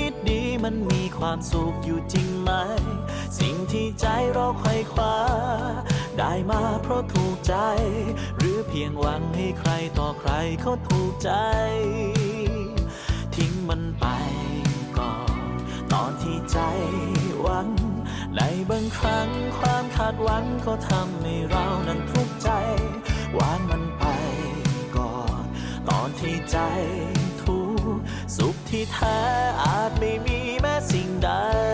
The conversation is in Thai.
ี่ มันมีความสุขอยู่จริงไหม สิ่งที่ใจเราไขว่คว้า ได้มาเพราะถูกใจ หรือเพียงหวังให้ใครต่อใครเขาถูกใจ ทิ้งมันไปก่อน ตอนที่ใจหวัง ในบางครั้งความคาดหวังก็ทำให้เรานั้นทุกข์ใจ วางมันไปก่อน ตอนที่ใจทุกข์สุขที่แท้อาจไม่มี สิ่งใด